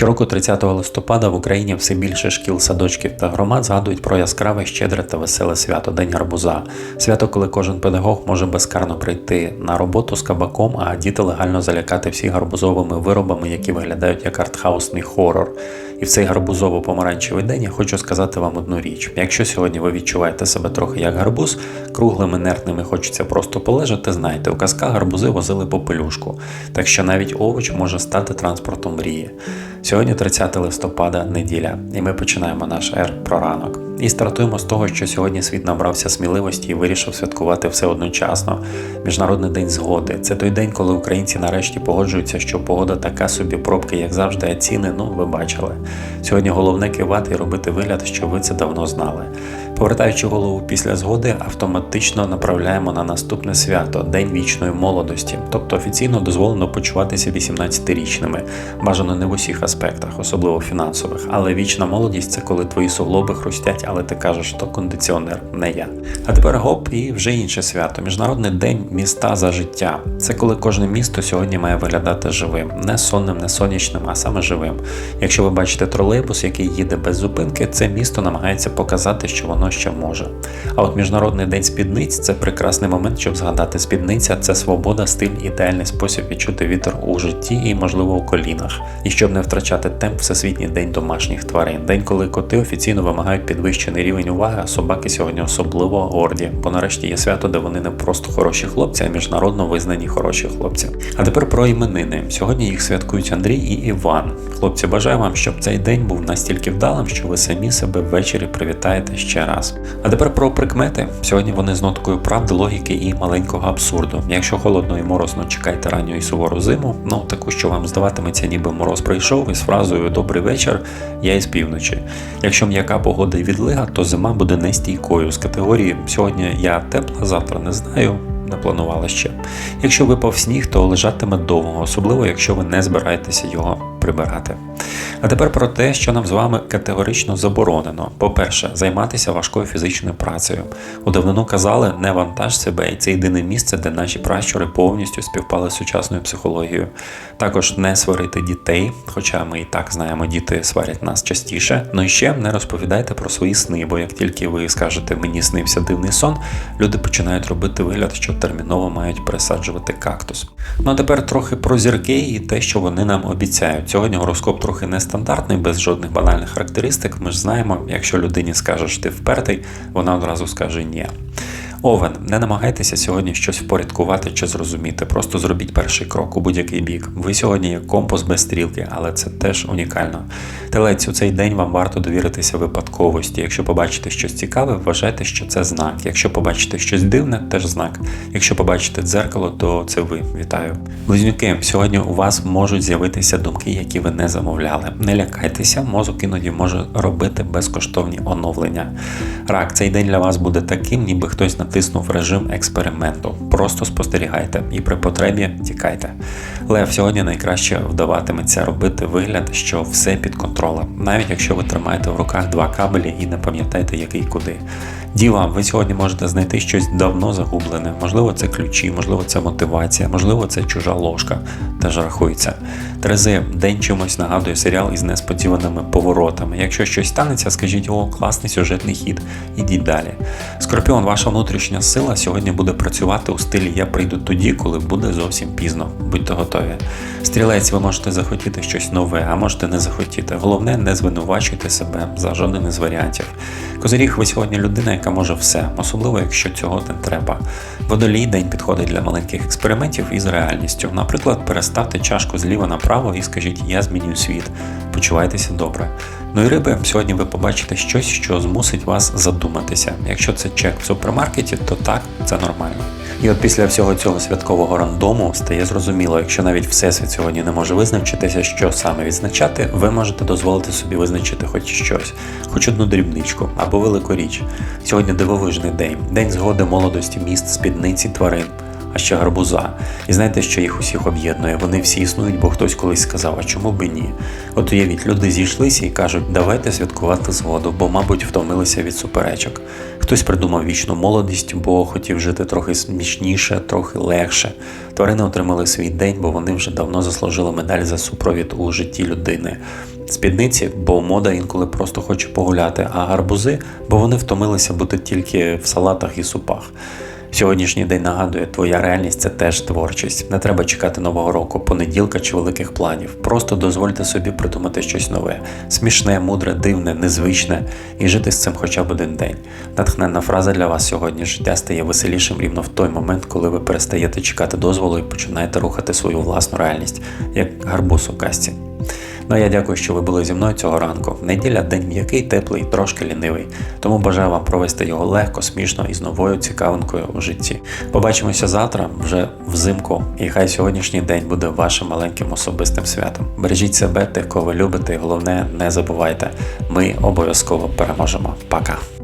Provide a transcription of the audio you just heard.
Щороку 30 листопада в Україні все більше шкіл, садочків та громад згадують про яскраве, щедре та веселе свято День гарбуза. Свято, коли кожен педагог може безкарно прийти на роботу з кабаком, а діти легально залякати всі гарбузовими виробами, які виглядають як артхаусний хорор. І в цей гарбузово-помаранчевий день я хочу сказати вам одну річ: якщо сьогодні ви відчуваєте себе трохи як гарбуз, круглими нервними хочеться просто полежати, знайте, у казках гарбузи возили попелюшку, так що навіть овоч може стати транспортом мрії. Сьогодні 30 листопада, неділя, і ми починаємо наш ер про ранок. І стартуємо з того, що сьогодні світ набрався сміливості і вирішив святкувати все одночасно. Міжнародний день згоди. Це той день, коли українці нарешті погоджуються, що погода така собі пробки, як завжди, а ціни, ну ви бачили. Сьогодні головне кивати і робити вигляд, що ви це давно знали. Повертаючи голову після згоди, автоматично направляємо на наступне свято День вічної молодості. Тобто офіційно дозволено почуватися 18-річними. Бажано не в усіх аспектах, особливо фінансових. Але вічна молодість це коли твої суглоби хрустять, але ти кажеш, то кондиціонер, не я. А тепер гоп, і вже інше свято. Міжнародний день міста за життя. Це коли кожне місто сьогодні має виглядати живим, не сонним, не сонячним, а саме живим. Якщо ви бачите тролейбус, який їде без зупинки, це місто намагається показати, що воно ще може. А от Міжнародний день спідниць це прекрасний момент, щоб згадати спідниця це свобода, стиль, ідеальний спосіб відчути вітер у житті і, можливо, у колінах. І щоб не втрачати темп, всесвітній день домашніх тварин. День, коли коти офіційно вимагають підвищений рівень уваги, а собаки сьогодні особливо горді, бо нарешті є свято, де вони не просто хороші хлопці, а міжнародно визнані хороші хлопці. А тепер про іменини. Сьогодні їх святкують Андрій і Іван. Хлопці, бажаю вам, щоб цей день був настільки вдалим, що ви самі себе ввечері привітаєте ще раз. А тепер про прикмети. Сьогодні вони з ноткою правди, логіки і маленького абсурду. Якщо холодно і морозно чекайте ранню і сувору зиму, ну таку, що вам здаватиметься, ніби мороз прийшов із фразою Добрий вечір, я із півночі. Якщо м'яка погода і відлига, то зима буде нестійкою з категорії Сьогодні я тепла, завтра не знаю. Не планувала ще. Якщо випав сніг, то лежатиме довго, особливо якщо ви не збираєтеся його прибирати. А тепер про те, що нам з вами категорично заборонено. По-перше, займатися важкою фізичною працею. У давнину казали, не вантаж себе, і це єдине місце, де наші пращури повністю співпали з сучасною психологією. Також не сварити дітей, хоча ми і так знаємо, діти сварять нас частіше. Ну і ще не розповідайте про свої сни, бо як тільки ви скажете мені снився дивний сон, люди починають робити вигляд, що терміново мають пересаджувати кактус. Ну а тепер трохи про зірки і те, що вони нам обіцяють. Сьогодні гороскоп трохи нестандартний, без жодних банальних характеристик. Ми ж знаємо, якщо людині скажеш ти впертий, вона одразу скаже ні. Овен, не намагайтеся сьогодні щось впорядкувати чи зрозуміти. Просто зробіть перший крок у будь-який бік. Ви сьогодні як компас без стрілки, але це теж унікально. Телець, у цей день вам варто довіритися випадковості. Якщо побачите щось цікаве, вважайте, що це знак. Якщо побачите щось дивне, теж знак. Якщо побачите дзеркало, то це ви. Вітаю. Близнюки, сьогодні у вас можуть з'явитися думки, які ви не замовляли. Не лякайтеся, мозок іноді може робити безкоштовні оновлення. Рак, цей день для вас буде таким, ніби хтось натиснув режим експерименту. Просто спостерігайте і при потребі тікайте. Лев сьогодні найкраще вдаватиметься робити вигляд, що все під контролем, навіть якщо ви тримаєте в руках два кабелі і не пам'ятаєте, який куди. Діва, ви сьогодні можете знайти щось давно загублене. Можливо, це ключі, можливо, це мотивація, можливо, це чужа ложка. Теж рахується. Терези, день чимось нагадує серіал із несподіваними поворотами. Якщо щось станеться, скажіть, о, класний сюжетний хід, ідіть далі. Скорпіон, ваша внутрішня сила сьогодні буде працювати у стилі Я прийду тоді, коли буде зовсім пізно. Будьте готові. Стрілець, ви можете захотіти щось нове, а можете не захотіти. Головне, не звинувачуйте себе за жодним із варіантів. Козиріг, ви сьогодні людина, яка може все, особливо якщо цього не треба. Водолій день підходить для маленьких експериментів із реальністю. Наприклад, переставте чашку зліва направо і скажіть Я змінюю світ. Почувайтеся добре. Ну і риби, сьогодні ви побачите щось, що змусить вас задуматися. Якщо це чек в супермаркеті, то так, це нормально. І от після всього цього святкового рандому стає зрозуміло, якщо навіть всесвіт сьогодні не може визначитися, що саме відзначати, ви можете дозволити собі визначити хоч щось, хоч одну дрібничку або велику річ. Сьогодні дивовижний день, день згоди молодості міст, спідниці, тварин. А ще гарбуза. І знаєте, що їх усіх об'єднує? Вони всі існують, бо хтось колись сказав, а чому би ні? От уявіть, люди зійшлися і кажуть, давайте святкувати згоду, бо, мабуть, втомилися від суперечок. Хтось придумав вічну молодість, бо хотів жити трохи смішніше, трохи легше. Тварини отримали свій день, бо вони вже давно заслужили медаль за супровід у житті людини. Спідниці, бо мода інколи просто хоче погуляти, а гарбузи, бо вони втомилися бути тільки в салатах і супах. Сьогоднішній день нагадує, твоя реальність це теж творчість. Не треба чекати нового року, понеділка чи великих планів. Просто дозвольте собі придумати щось нове, смішне, мудре, дивне, незвичне і жити з цим хоча б один день. Натхненна фраза для вас сьогодні життя стає веселішим рівно в той момент, коли ви перестаєте чекати дозволу і починаєте рухати свою власну реальність, як гарбуз у касті. Ну а я дякую, що ви були зі мною цього ранку. Неділя день м'який, теплий, трошки лінивий. Тому бажаю вам провести його легко, смішно і з новою цікавинкою у житті. Побачимося завтра, вже взимку, і хай сьогоднішній день буде вашим маленьким особистим святом. Бережіть себе, тих, кого ви любите, і головне, не забувайте, ми обов'язково переможемо. Пока!